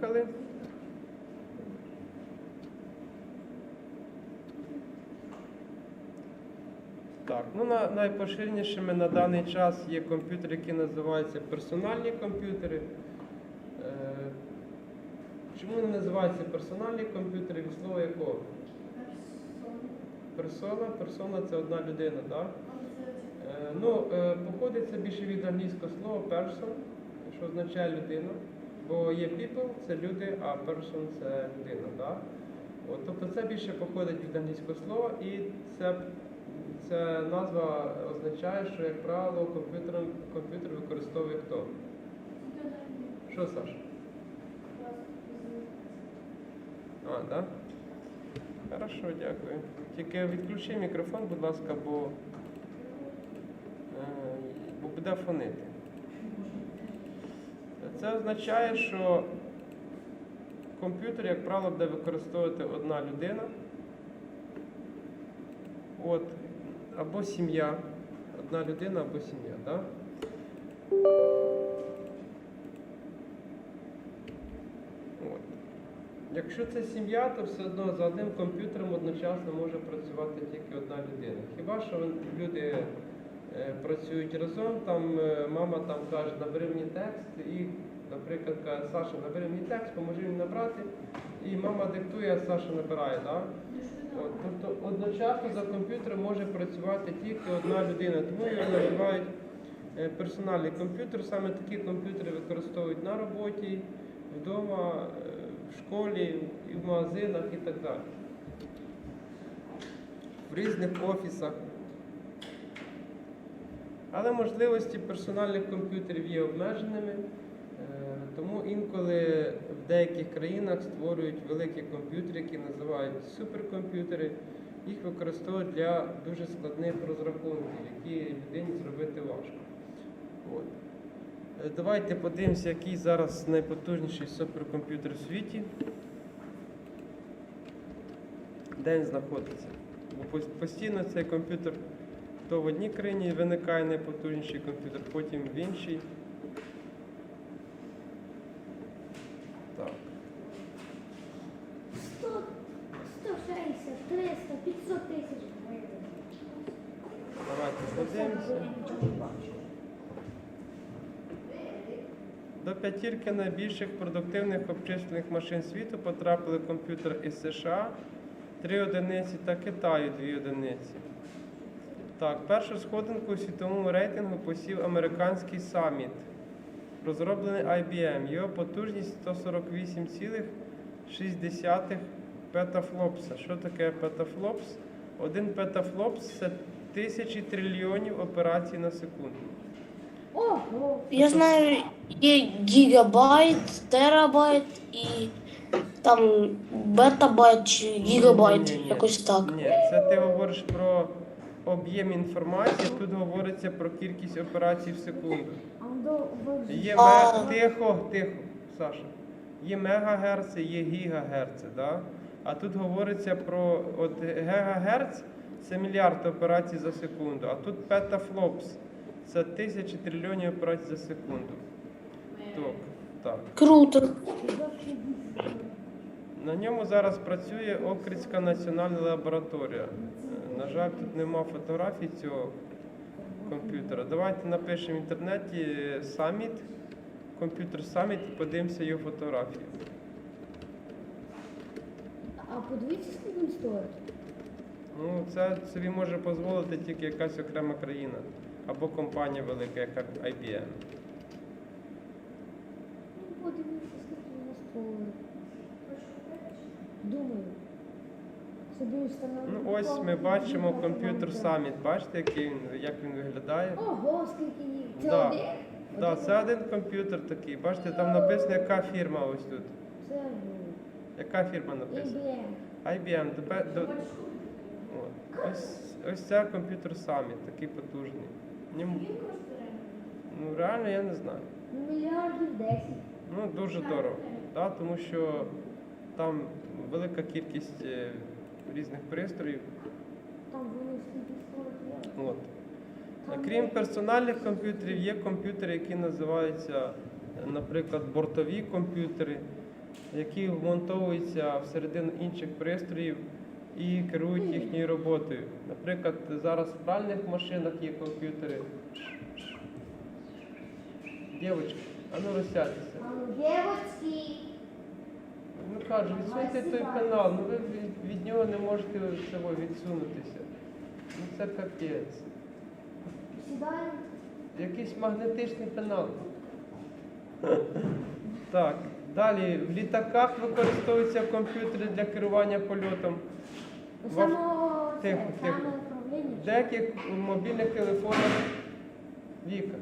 Поїхали. Так, ну на, найпоширенішими на даний час є комп'ютери, які називаються персональні комп'ютери. Е, чому вони називаються персональні комп'ютери? Від слова якого? Персона. Персона це одна людина, так? Е, ну, е, походить більше від англійського слова person, що означає людина. Бо є people це люди, а person це людина. Да? От, тобто це більше походить від англійського слова, і це, ця назва означає, що, як правило, комп'ютер, комп'ютер використовує хто? Що, Саша? А? Да? Хорошо, дякую. Тільки відключи мікрофон, будь ласка, бо, е, бо буде фонити. Це означає, що комп'ютер, як правило, буде використовувати одна людина. От, або сім'я. Одна людина або сім'я, так? От. Якщо це сім'я, то все одно за одним комп'ютером одночасно може працювати тільки одна людина. Хіба що люди е, працюють разом, там е, мама там каже, набери мені текст, і, наприклад, каже, Саша, набери мені текст, поможи мені набрати, і мама диктує, а Саша набирає. Да? От, тобто одночасно за комп'ютером може працювати тільки одна людина, тому його називають е, персональний комп'ютер. Саме такі комп'ютери використовують на роботі, вдома, е, в школі, в магазинах і так далі. В різних офісах. Але можливості персональних комп'ютерів є обмеженими, тому інколи в деяких країнах створюють великі комп'ютери, які називають суперкомп'ютери. Їх використовують для дуже складних розрахунків, які людині зробити важко. От. Е, Давайте подивимося, який зараз найпотужніший суперкомп'ютер в світі. Де він знаходиться? Бо постійно цей комп'ютер то в одній країні виникає найпотужніший комп'ютер, потім в іншій. Так. 100, 160, 300, 500 тисяч гривень. Давайте подивимося. П'ятірки найбільших продуктивних обчислювальних машин світу потрапили комп'ютер із США 3 одиниці та Китаю 2 одиниці. Так, першу сходинку у світовому рейтингу посів американський саміт, розроблений IBM. Його потужність 148,6 петафлопса. Що таке петафлопс? Один петафлопс це тисячі трильйонів операцій на секунду. Ого! Я знаю, є гігабайт, терабайт і там бетабайт чи гігабайт, Ні-ні-ні. якось так. Ні, це ти говориш про об'єм інформації, тут говориться про кількість операцій в секунду. Є А. ме... тихо, тихо, Саша. Є мегагерци, є гігагерци, да? а тут говориться про от гігагерц це мільярд операцій за секунду, а тут петафлопс це тисячі трильйонів операцій за секунду. Так, так. Круто. На ньому зараз працює Окрицька національна лабораторія. На жаль, тут нема фотографій цього комп'ютера. Давайте напишемо в інтернеті саміт, комп'ютер саміт і подивимося його фотографії. А подивіться, скільки він стоїть. Ну, це собі може дозволити тільки якась окрема країна або компанія велика, яка IBM. Ну, подивіться, скільки він стоїть. Думаю. Собі встановити. Ну, ось ми бачимо комп'ютер саміт. Бачите, який він, як він виглядає? Ого, скільки їх. Це Да. один? Так, це один комп'ютер такий. Бачите, там написано, яка фірма ось тут. Це Яка фірма написана? IBM. IBM. До, до, от. Ось, ось це комп'ютер саміт, такий потужний. Ньому- Ну реально я не знаю. Ну, мільярдів 10. Ну дуже дорого. Да, тому що там велика кількість е, різних пристроїв. От. Крім персональних комп'ютерів, є комп'ютери, які називаються, наприклад, бортові комп'ютери. які вмонтовуються всередину інших пристроїв і керують їхньою роботою. Наприклад, зараз в пральних машинах є комп'ютери. Дівчатка, а ну розсядьтеся. Дівочки. Ну кажу, відсуньте той канал, ну ви від, від нього не можете цього відсунутися. Ну це капець. Сідаємо. Якийсь магнетичний канал. Так, далі в літаках використовуються комп'ютери для керування польотом. Во- Само це, Тихо, тихо. саме управління. В деяких мобільних телефонах Віка.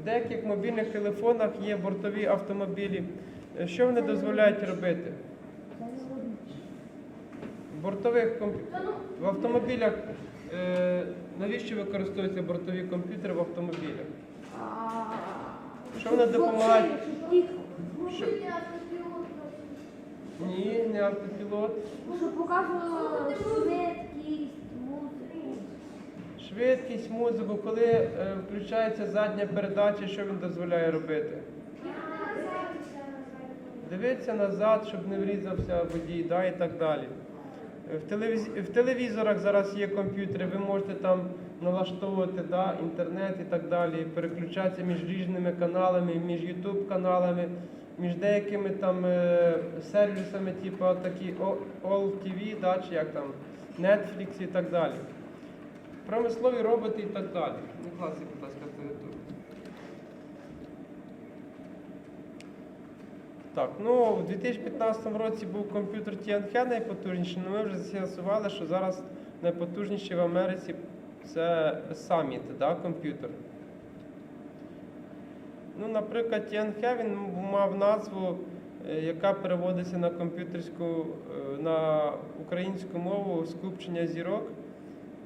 В деяких мобільних телефонах є бортові автомобілі. Що вони дозволяють робити? В бортових комп- в автомобілях е, навіщо використовуються бортові комп'ютери в автомобілях? Що вони допомагають? Що? Ні, не автопілот. Щоб показувало швидкість, музику. Швидкість, музику, коли е, включається задня передача, що він дозволяє робити? Дивитися назад, щоб не врізався водій, да, і так далі. Е, В, телевіз... в телевізорах зараз є комп'ютери, ви можете там налаштовувати да, інтернет і так далі, переключатися між різними каналами, між YouTube каналами, між деякими там е, сервісами, типу такі All TV, да, чи як там, Netflix і так далі. Промислові роботи і так далі. Не класи, будь ласка, клавіатуру. Так, ну у 2015 році був комп'ютер TNG найпотужніший, але ми вже з'ясували, що зараз найпотужніший в Америці це Summit, да, комп'ютер. Ну, наприклад, TNG він мав назву, е, яка переводиться на комп'ютерську, е, на українську мову скупчення зірок,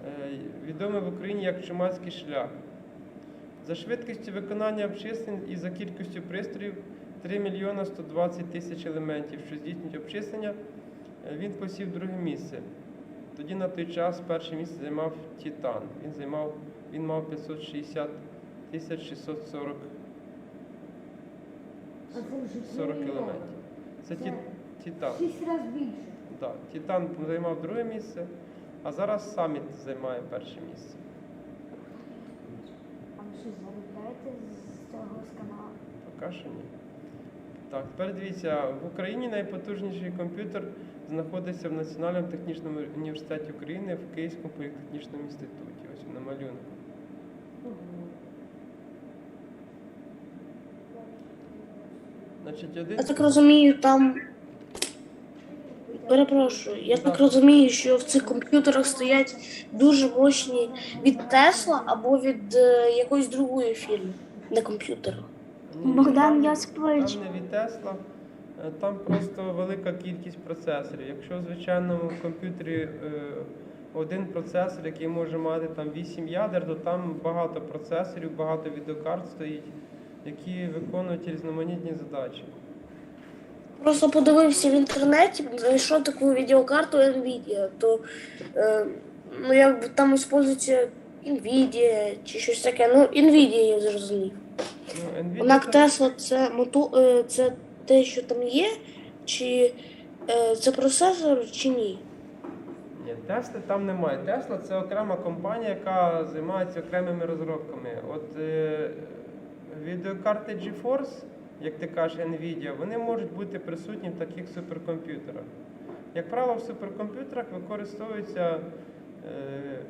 е, відоме в Україні як чумацький шлях. За швидкістю виконання обчислень і за кількістю пристроїв 3 мільйона 120 тисяч елементів, що здійснюють обчислення, е, він посів друге місце. Тоді на той час перше місце займав Титан. Він займав, він мав 560 тисяч 640 А це вже 40 елементів. Це Ті- Титан. Шість разів більше. Да. Титан займав друге місце, а зараз Саміт займає перше місце. А ви щось заробляєте з цього з каналу? Поки що ні. Так, тепер дивіться, в Україні найпотужніший комп'ютер знаходиться в Національному технічному університеті України в Київському політехнічному інституті. Ось на малюнку. Значить, один... Я так розумію, там. Перепрошую, я так розумію, що в цих комп'ютерах стоять дуже мощні від Тесла або від е, якоїсь другої фірми на комп'ютерах. Богдан Йосипович. Там не від Тесла, е, там просто велика кількість процесорів. Якщо в звичайному комп'ютері е, один процесор, який може мати там 8 ядер, то там багато процесорів, багато відеокарт стоїть, які виконують різноманітні задачі. Просто подивився в інтернеті, знайшов таку відеокарту Nvidia, то е, ну, якби там використовується Nvidia чи щось таке. Ну, Nvidia я зрозумів. Ну, Nvidia Однак це- Tesla це мото, е, це те, що там є, чи е, це процесор, чи ні? Ні, Тесли там немає. Тесла це окрема компанія, яка займається окремими розробками. От е, відеокарти GeForce, як ти кажеш, Nvidia, вони можуть бути присутні в таких суперкомп'ютерах. Як правило, в суперкомп'ютерах використовуються е,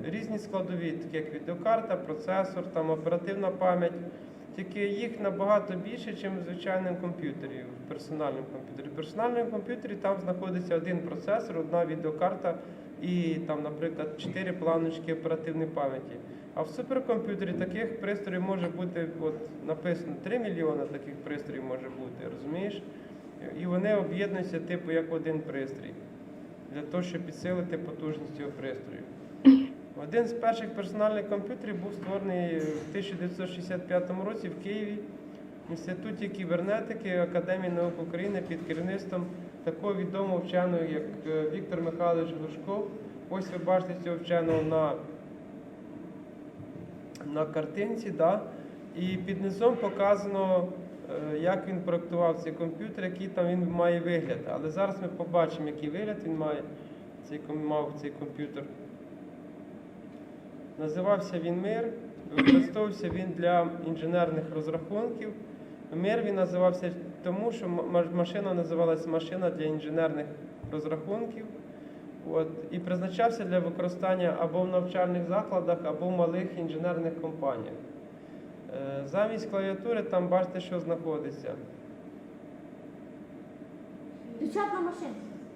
різні складові, такі як відеокарта, процесор, там, оперативна пам'ять. Тільки їх набагато більше, ніж в звичайному комп'ютері, в персональному комп'ютері. В персональному комп'ютері там знаходиться один процесор, одна відеокарта і там, наприклад, 4 планочки оперативної пам'яті. А в суперкомп'ютері таких пристроїв може бути, от написано 3 мільйони таких пристроїв може бути, розумієш? І вони об'єднуються типу як один пристрій для того, щоб підсилити потужність цього пристрою. Один з перших персональних комп'ютерів був створений в 1965 році в Києві в інституті кібернетики Академії наук України під керівництвом такого відомого вченого, як е, Віктор Михайлович Глушков. Ось ви бачите цього вченого на, на картинці, да? і під низом показано е, як він проектував цей комп'ютер, який там він має вигляд. Але зараз ми побачимо, який вигляд він має, цей, мав цей комп'ютер. Називався він Мир, використовувався він для інженерних розрахунків. Мир він називався тому, що машина називалася машина для інженерних розрахунків. От, і призначався для використання або в навчальних закладах, або в малих інженерних компаніях. Е, Замість клавіатури там бачите, що знаходиться.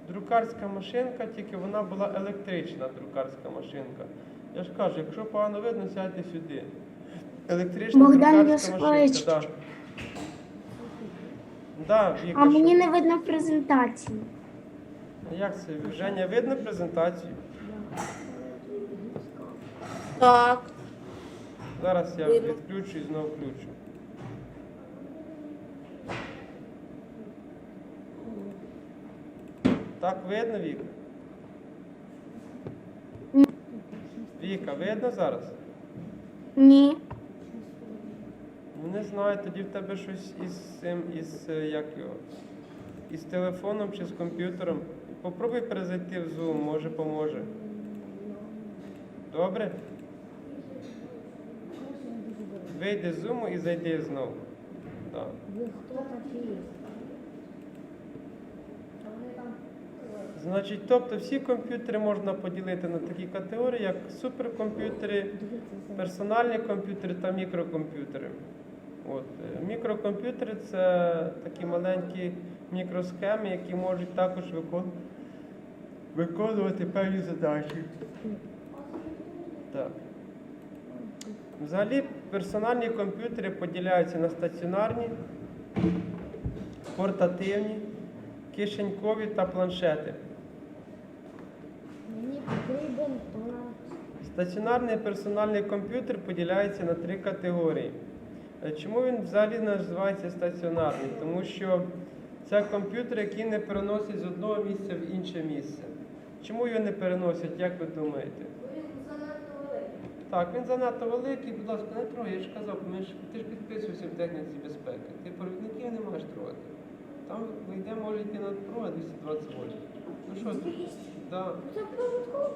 Друкарська машинка, тільки вона була електрична друкарська машинка. Я ж кажу, якщо погано видно, сядьте сюди. Електрична Богдан друкарська Йосипович. машинка. Да, Віка, А мені не видно презентації. Як це? Женя, видно презентацію? Так. Зараз я Видно. відключу і знову включу. Так видно, Віка? Віка, видно зараз? Ні. Ну не знаю, тоді в тебе щось із цим, із е, як його, із телефоном чи з комп'ютером. Попробуй перезайти в Zoom, може поможе. Добре? Вийди з Zoom і зайди знову. Так. Ви хто такі? Значить, тобто всі комп'ютери можна поділити на такі категорії, як суперкомп'ютери, персональні комп'ютери та мікрокомп'ютери. От. е, Мікрокомп'ютери це такі маленькі мікросхеми, які можуть також виконувати певні задачі. Так. Взагалі персональні комп'ютери поділяються на стаціонарні, портативні, кишенькові та планшети. Мені потрібен план. Стаціонарний персональний комп'ютер поділяється на три категорії. Е, Чому він взагалі називається стаціонарний? Тому що це комп'ютер, який не переносить з одного місця в інше місце. Чому його не переносять, як ви думаєте? Так, він занадто великий, будь ласка, не трогай, я ж казав, ми ж, ти ж підписувався в техніці безпеки. Ти провідників не маєш трогати. Там вийде, може йти на провод 220 вольт. Ну що ти? Да. Це проводку?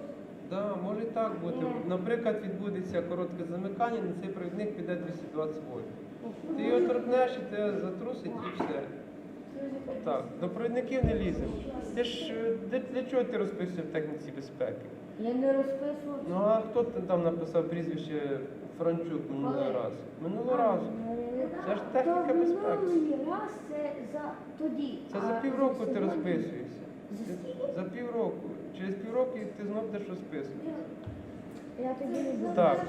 Да, може і так бути. Наприклад, відбудеться коротке замикання, на цей провідник піде 220 вольт. Ти його торкнеш і тебе затрусить і все. Так, до провідників не ліземо. Ти ж е, для, для чого ти розписував в техніці безпеки? Я не розписував. Ну а хто ти там написав прізвище Франчук минулого разу? Минулого разу. Це ж техніка безпеки. Минулий раз це за тоді. Це за півроку ти розписуєшся. За За півроку. Через півроку ти знов будеш розписуватися. Я тоді не буду. Так.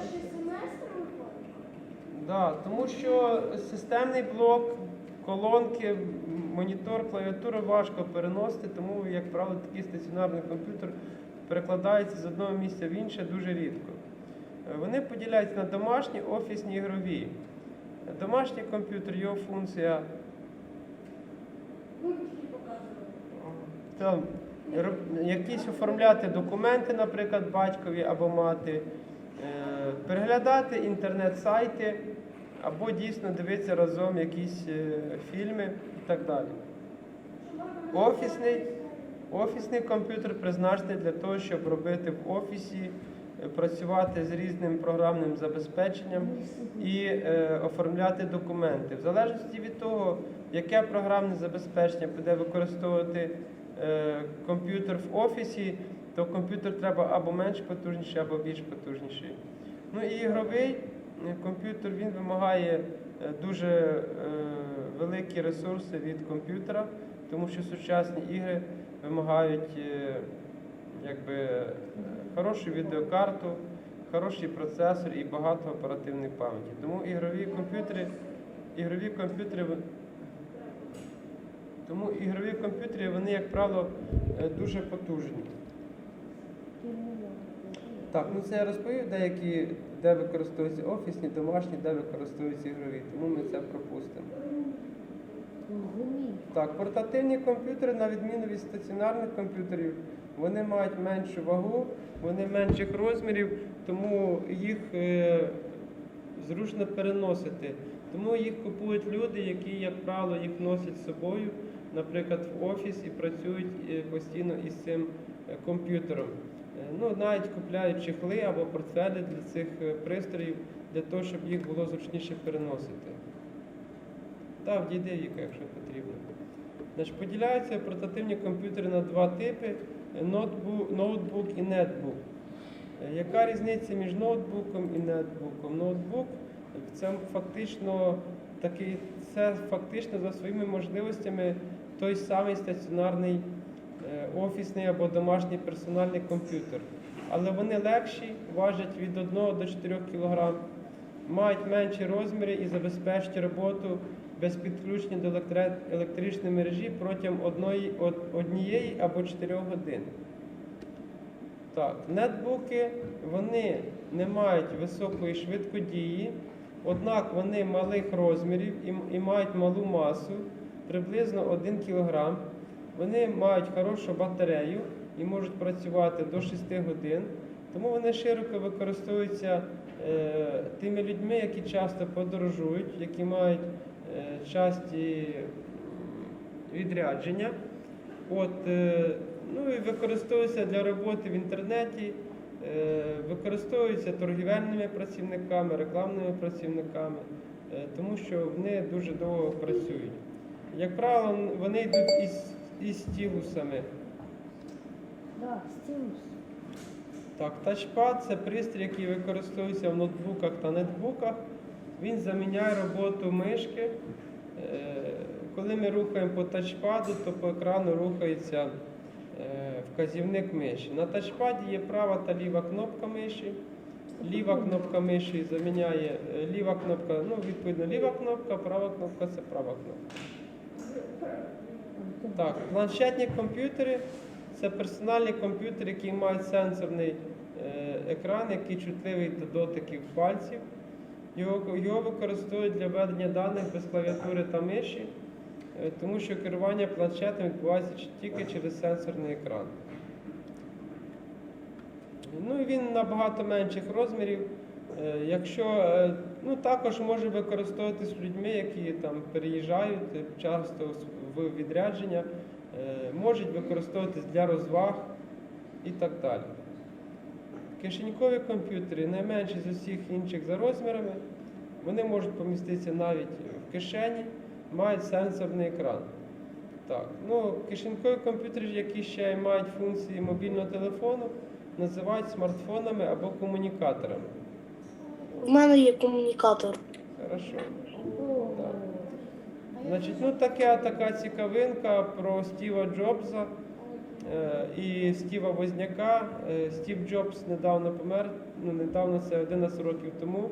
Да, тому що системний блок, колонки, монітор, клавіатуру важко переносити, тому, як правило, такий стаціонарний комп'ютер перекладається з одного місця в інше дуже рідко. Е, Вони поділяються на домашні, офісні, ігрові. Домашній комп'ютер, його функція там, якісь оформляти документи, наприклад, батькові або мати, е, переглядати інтернет-сайти, або дійсно дивитися разом якісь е, фільми і так далі. Офісний, офісний комп'ютер призначений для того, щоб робити в офісі, е, працювати з різним програмним забезпеченням і е, оформляти документи. В залежності від того, яке програмне забезпечення буде використовувати комп'ютер в офісі, то комп'ютер треба або менш потужніший, або більш потужніший. Ну і ігровий е, комп'ютер він вимагає е, дуже е, великі ресурси від комп'ютера, тому що сучасні ігри вимагають е, якби, е, хорошу відеокарту, хороший процесор і багато оперативної пам'яті. Тому ігрові комп'ютери, ігрові комп'ютери тому ігрові комп'ютери, вони, як правило, е, дуже потужні. Так, ну це я розповів деякі, де використовуються офісні, домашні, де використовуються ігрові, тому ми це пропустимо. Так, портативні комп'ютери, на відміну від стаціонарних комп'ютерів, вони мають меншу вагу, вони менших розмірів, тому їх е, зручно переносити. Тому їх купують люди, які, як правило, їх носять з собою, наприклад, в офіс і працюють е, постійно із цим е, комп'ютером. Е, Ну, навіть купляють чехли або портфелі для цих пристроїв, для того, щоб їх було зручніше переносити. Так, дійде віка, якщо потрібно. Значить, поділяються портативні комп'ютери на два типи: ноутбук, і нетбук. Яка різниця між ноутбуком і нетбуком? Ноутбук це фактично такий, це фактично за своїми можливостями той самий стаціонарний е, офісний або домашній персональний комп'ютер. Але вони легші, важать від 1 до 4 кг, мають менші розміри і забезпечують роботу без підключення до електричної мережі протягом одної, однієї або 4 годин. Так, нетбуки вони не мають високої швидкодії, однак вони малих розмірів і, і мають малу масу, приблизно 1 кг. Вони мають хорошу батарею і можуть працювати до 6 годин, тому вони широко використовуються е, тими людьми, які часто подорожують, які мають е, часті відрядження. От, е, ну і використовується для роботи в інтернеті, використовується торгівельними працівниками, рекламними працівниками, тому що вони дуже довго працюють. Як правило, вони йдуть із, із стілусами. Да, стілус. Так, тачпад це пристрій, який використовується в ноутбуках та нетбуках. Він заміняє роботу мишки. Е, Коли ми рухаємо по тачпаду, то по екрану рухається е, вказівник миші. На тачпаді є права та ліва кнопка миші. Ліва кнопка миші заміняє е, ліва кнопка, ну відповідно ліва кнопка, права кнопка це права кнопка. Так, планшетні комп'ютери це персональні комп'ютери, які мають сенсорний е, екран, який чутливий до дотиків пальців. Його, його використовують для введення даних без клавіатури та миші, е, тому що керування планшетом відбувається тільки через сенсорний екран. Ну він набагато менших розмірів. Е, Якщо ну, також може використовуватись людьми, які там переїжджають часто в відрядження, е, можуть використовуватись для розваг і так далі. Кишенькові комп'ютери найменші з усіх інших за розмірами. Вони можуть поміститися навіть в кишені, мають сенсорний екран. Так, ну, кишенькові комп'ютери, які ще мають функції мобільного телефону, називають смартфонами або комунікаторами. У мене є комунікатор. Хорошо. Значить, ну таке, така цікавинка про Стіва Джобса е, і Стіва Возняка. Е, Стів Джобс недавно помер, ну недавно це 11 років тому.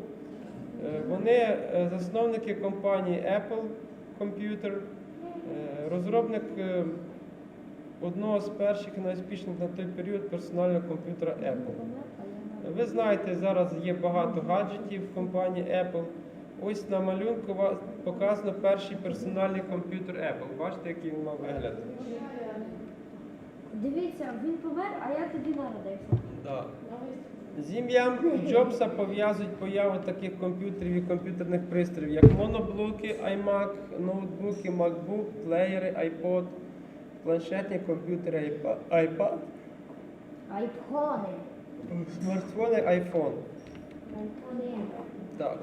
Е, вони засновники компанії Apple Computer, розробник одного з перших і найуспішніших на той період персонального комп'ютера Apple. Ви знаєте, зараз є багато гаджетів в компанії Apple. Ось на малюнку показано перший персональний комп'ютер Apple. Бачите, який він мав вигляд? Дивіться, він помер, а я тоді народився. Да. З ім'ям Джобса пов'язують появу таких комп'ютерів і комп'ютерних пристроїв, як моноблоки, iMac, ноутбуки, MacBook, плеєри, iPod, планшетні комп'ютери, iPad, Айфони. смартфони, iPhone. Айфони. Так.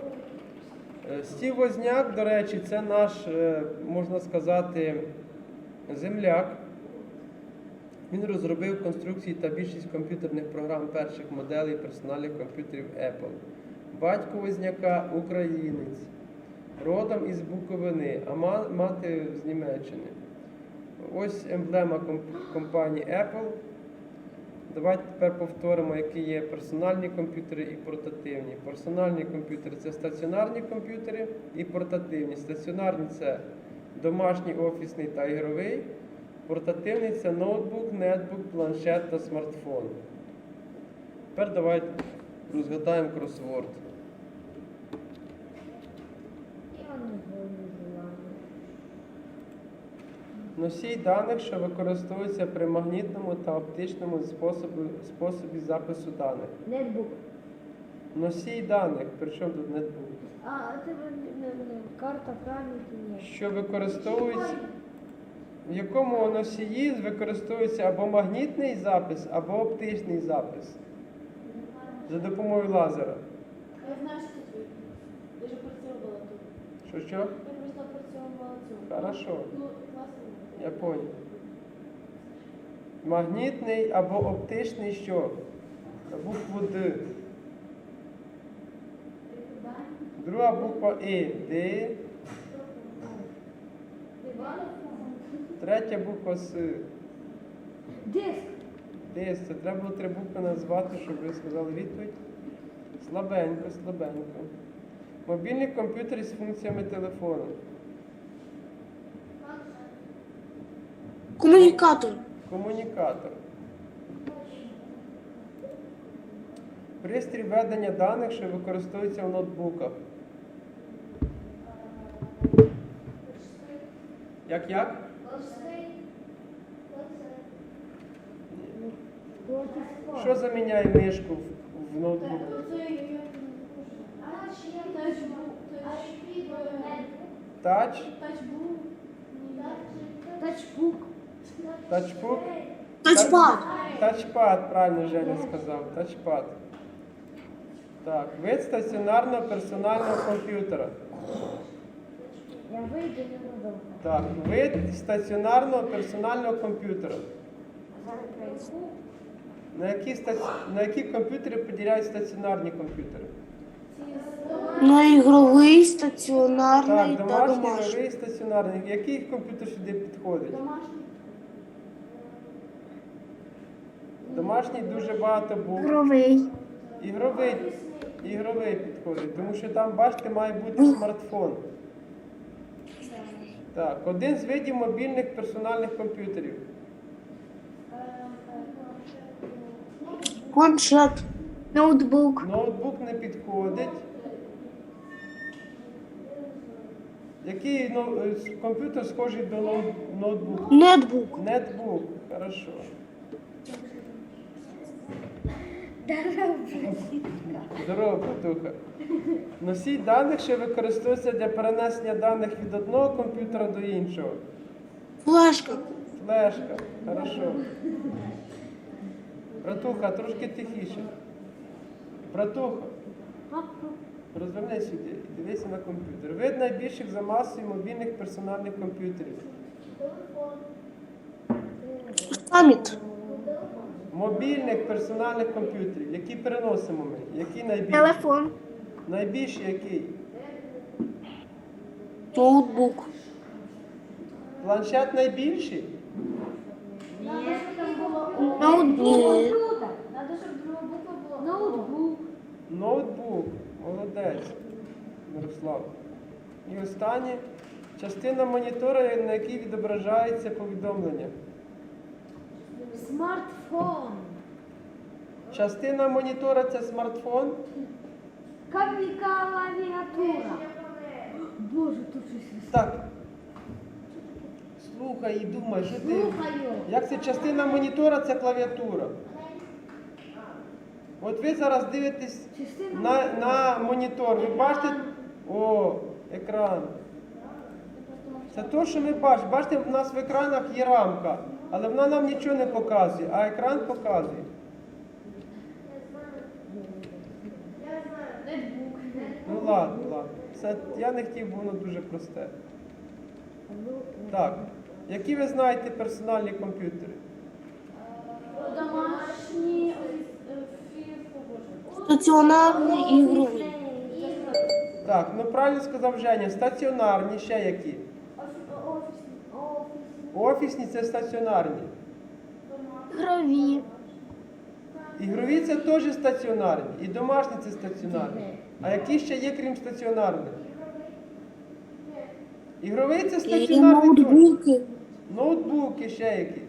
Е, Стів Возняк, до речі, це наш, е, можна сказати, земляк. Він розробив конструкції та більшість комп'ютерних програм перших моделей персональних комп'ютерів Apple. Батько Возняка українець, родом із Буковини, а мати з Німеччини. Ось емблема комп- компанії Apple. Давайте тепер повторимо, які є персональні комп'ютери і портативні. Персональні комп'ютери це стаціонарні комп'ютери і портативні. Стаціонарні це домашній, офісний та ігровий. Портативний це ноутбук, нетбук, планшет та смартфон. Тепер давайте розгадаємо кросворд. Я не знаю. Носій даних, що використовується при магнітному та оптичному способі, способі запису даних. Нетбук. Носій даних, причому тут нетбук. А, це не, не, не, карта пам'яті. Що використовується, в якому носії використовується або магнітний запис, або оптичний запис за допомогою лазера. Я знаю, що тут видно. Я вже працювала тут. Що що? Я просто працювала цю. Хорошо, Ну, класно. Я понял. Магнітний або оптичний що? Букву Д. Друга буква І. Д. Третя буква С. Диск. Десь це треба було три букви назвати, щоб ви сказали відповідь. Слабенько, слабенько. Мобільний комп'ютер із функціями телефону. Комунікатор. Комунікатор. Пристрій ведення даних, що використовується в ноутбуках. Як як? Що заміняє мишку в, в ноутбуку? Тач, Тачбук. Тачбук. Тачпад. Тачпад, правильно Женя сказав. Тачпад. Так, вид стаціонарного персонального комп'ютера. Я вийду не додому. Так, вид стаціонарного персонального комп'ютера. На які, стаці... на які комп'ютери поділяють стаціонарні комп'ютери? На ігровий, стаціонарний Так, та домашній, домашній. новий стаціонарний. Який комп'ютер сюди підходить? Домашній. Домашній дуже багато був. Ігровий. Ігровий, ігровий підходить, тому що там, бачите, має бути смартфон. Так, один з видів мобільних персональних комп'ютерів. Планшет. Ноутбук. Ноутбук не підходить. Який ну, е, комп'ютер схожий до ноут- ноутбуку? Нетбук. Нетбук, хорошо. Здорово, братуха. Носій даних, що використовується для перенесення даних від одного комп'ютера до іншого. Флешка. Флешка, хорошо. Братуха, трошки тихіше. Братуха, розвернись сюди і дивися на комп'ютер. Вид найбільших за масою мобільних персональних комп'ютерів. Пам'ять. Мобільних персональних комп'ютерів, які переносимо ми. Які найбільші? Телефон. Найбільший який? Ноутбук. Планшет найбільший? Ноутбук. Ноутбук. Ноутбук. Молодець. Мирослав. І останнє. Частина монітора, на якій відображається повідомлення. Смартфон. Частина монітора це смартфон. Клавіатура. Боже, тут щось. Так. Слухай і думай, що ти. Слухаю. Як це частина монітора, це клавіатура. От ви зараз дивитесь Частина на, на монітор. Ви бачите? О, екран. Це те, що ми бачимо. Бачите, в нас в екранах є рамка, але вона нам нічого не показує, а екран показує. Нетбук. Ну ладно, ладно. Це, я не хотів, бо воно дуже просте. Так. Які ви знаєте персональні комп'ютери? Е, фільм похоже. Стаціонарний і ігровий. Так, ну правильно сказав Женя, стаціонарні, ще які? Офісні це стаціонарні. Ігрові. Ігрові це теж стаціонарні. І домашні це стаціонарні. А які ще є, крім стаціонарних? Ігровий це стаціонарний теж. ноутбуки. Ноутбуки ще які.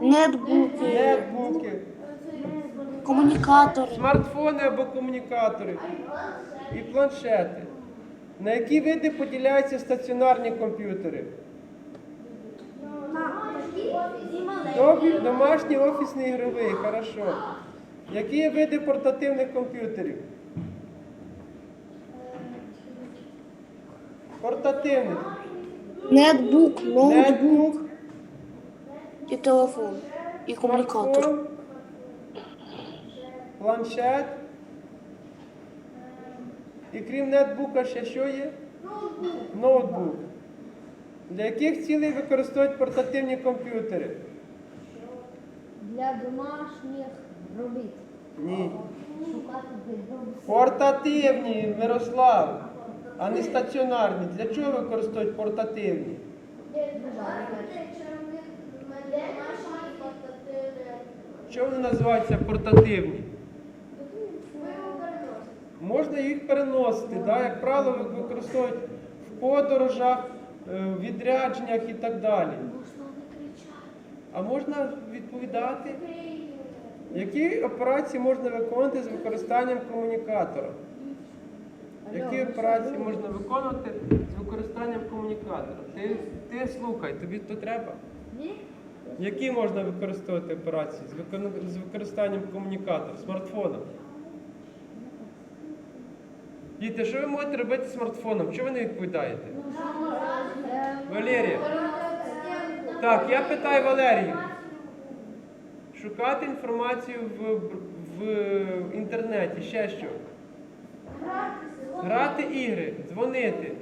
Нетбуки. Нетбуки. Комунікатори. Смартфони або комунікатори. І планшети. На які види поділяються стаціонарні комп'ютери? Добрі, домашній, офісний, ігровий, хорошо. Які є види портативних комп'ютерів? Портативний? Нетбук, ноутбук Нетбук, і телефон. І комунікатор. смартфон, планшет. І крім нетбука ще що є? Ноутбук. Для яких цілей використовують портативні комп'ютери? Для домашніх робіт. Ні. Шукати. Портативні, Мирослав, а не стаціонарні. Для чого використовують портативні? Чого вони називаються портативні? Можна їх переносити, да? як правило, використовують в подорожах, е, в відрядженнях і так далі. А можна відповідати, які операції можна виконувати з використанням комунікатора? Які операції можна виконувати з використанням комунікатора? Ти, ти слухай, тобі то треба. Ні? Які можна використовувати операції з, викон- з використанням комунікатора, смартфона? Діти, що ви можете робити з смартфоном? Чого ви не відповідаєте? Валерія. Так, я питаю Валерію. Шукати інформацію в, в інтернеті, ще що? Грати ігри, дзвонити.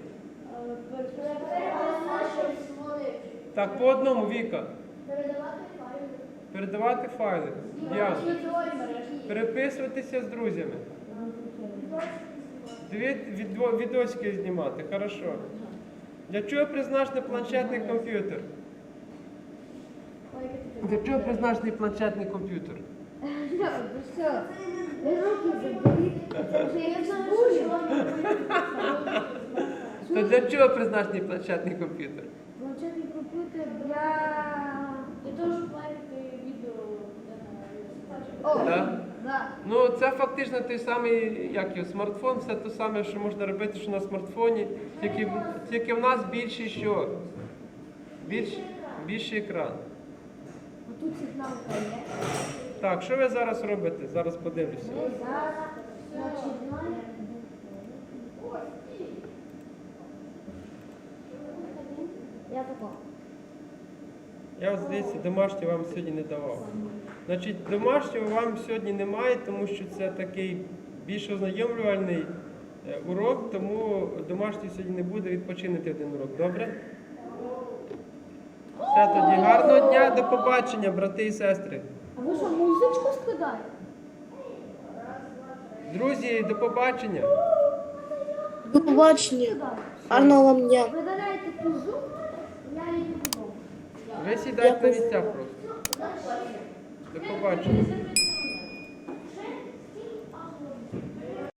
Так, по одному Віка. Передавати файли. Передавати Діана. Переписуватися з друзями. Дві відосики знімати, хорошо. Для чого призначений планшетний комп'ютер? Для чого призначений планшетний комп'ютер? То для чого призначений планшетний комп'ютер? Планшетний комп'ютер для... Того, щоб лайкати відео. Да. Ну, це фактично той самий, як його, смартфон, все те саме, що можна робити, що на смартфоні, тільки, в- тільки в нас більший що? Більш, більший екран. Отут сигналка є. Так, що ви зараз робите? Зараз подивлюся. Я. Я здається, домашнього вам сьогодні не давав. Значить, домашнього вам сьогодні немає, тому що це такий більш ознайомлювальний е, урок, тому домашній сьогодні не буде відпочинити один урок. Добре? Все тоді. Гарного дня, до побачення, брати і сестри. А ви що, музичку складаєте? Друзі, до побачення. До побачення. Гарного вам дня. Видаляйте ту жу, я її додому. Ви сідайте на місця просто. До побачення.